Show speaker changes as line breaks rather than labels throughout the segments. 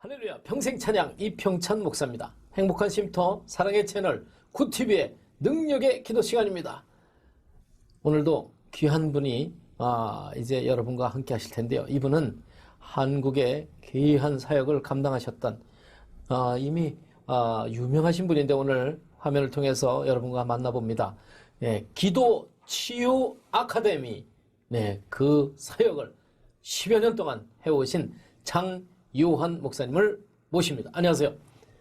할렐루야 평생 찬양 이평찬 목사입니다. 행복한 쉼터 사랑의 채널 굿TV의 능력의 기도 시간입니다. 오늘도 귀한 분이 아, 이제 여러분과 함께 하실 텐데요. 이분은 한국의 귀한 사역을 감당하셨던 아, 이미 아, 유명하신 분인데 오늘 화면을 통해서 여러분과 만나봅니다. 예, 기도 치유 아카데미 네, 그 사역을 10여 년 동안 해오신 장 요한 목사님을 모십니다. 안녕하세요.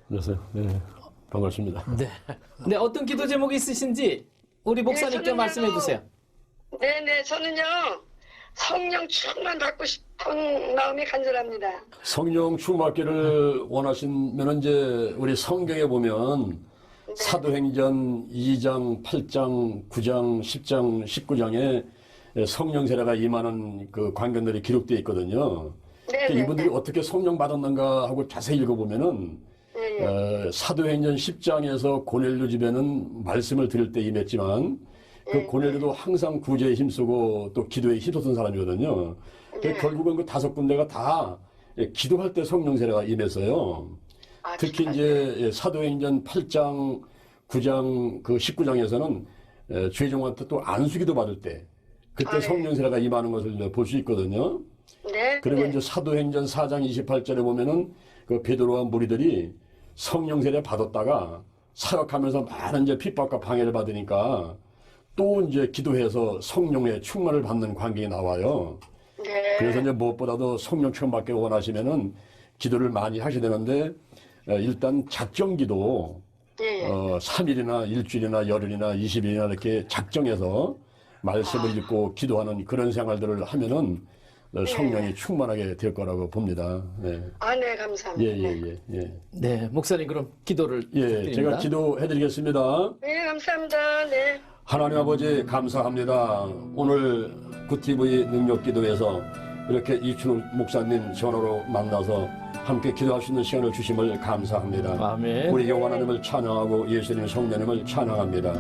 안녕하세요. 네, 반갑습니다.
네. 네, 어떤 기도 제목이 있으신지 우리 목사님께
저는요.
말씀해 주세요.
네네, 저는요, 성령 충만 받고 싶은 마음이 간절합니다.
성령 충만기를 원하시면 이제 우리 성경에 보면 사도행전 2장, 8장, 9장, 10장, 19장에 성령 세례가 임하는 그 관견들이 기록되어 있거든요.
네 네.
이분들이 어떻게 성령 받았는가 하고 자세히 읽어보면은
예, 예.
어, 사도행전 10장에서 고넬료 집에는 말씀을 들을 때 임했지만 그 고넬료도 항상 구제에 힘쓰고 또 기도에 힘썼던 사람이거든요. 그 결국은 그 다섯 군데가 다 예, 기도할 때 성령 세례가 임했어요.
아,
특히
진짜요?
이제 예, 사도행전 8장, 9장, 그 19장에서는 죄종한테 또 안수기도 받을 때 그때
아, 네.
성령 세례가 임하는 것을 볼 수 있거든요.
네.
그리고
네.
이제 사도행전 4장 28절에 보면은 그 베드로와 무리들이 성령 세례 받았다가 사역하면서 많은 이제 핍박과 방해를 받으니까 또 이제 기도해서 성령의 충만을 받는 광경이 나와요.
네.
그래서 이제 무엇보다도 성령 충만 받기 원하시면은 기도를 많이 하셔야 되는데 어, 일단 작정 기도
예, 예.
어, 3일이나 일주일이나 열흘이나 20일이나 이렇게 작정해서 말씀을 읽고 기도하는 그런 생활들을 하면은 어, 성령이 충만하게 될 거라고 봅니다. 네.
아, 네,
예,
감사합니다.
예, 예, 예.
네, 목사님 그럼 기도를
예,
부탁드립니다.
제가 기도해 드리겠습니다.
네, 감사합니다. 네.
하나님 아버지 감사합니다. 오늘 구티브의 능력 기도에서 이렇게 이춘우 목사님 전화로 만나서 함께 기도할 수 있는 시간을 주심을 감사합니다.
아멘.
우리 영원 하나님을 찬양하고 예수님 성령님을 찬양합니다.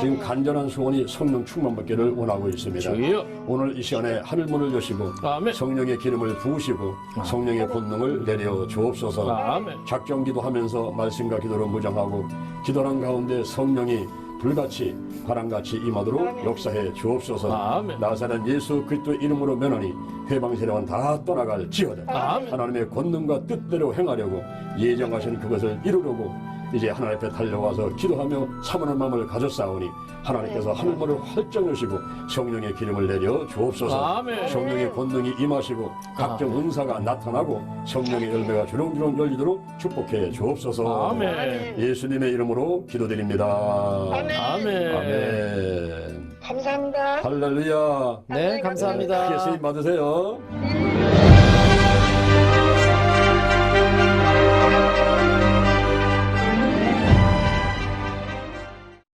지금 간절한 소원이 성령 충만 받기를 원하고 있습니다.
주여.
오늘 이 시간에 하늘 문을 여시고
아멘.
성령의 기름을 부으시고 성령의 권능을 내려 주옵소서.
아멘.
작정기도 하면서 말씀과 기도로 무장하고 기도하는 가운데 성령이 불같이 바람같이 임하도록 역사해 주옵소서.
아멘.
나사렛 예수 그리스도 이름으로 면하니 회방 세력은 다 떠나갈 지어다.
아멘.
하나님의 권능과 뜻대로 행하려고 예정하신 그것을 이루려고 이제 하나님 앞에 달려와서 기도하며 사모하는 마음을 가졌사오니 하나님께서 하늘문을 활짝 여시고 성령의 기름을 내려 주옵소서
아멘.
성령의 권능이 임하시고 각종 은사가 나타나고 성령의 열매가 주렁주렁 열리도록 축복해 주옵소서
아멘.
예수님의 이름으로 기도드립니다
아멘.
아멘.
아멘
감사합니다.
할렐루야
네, 감사합니다.
크게 쓰임 받으세요
네.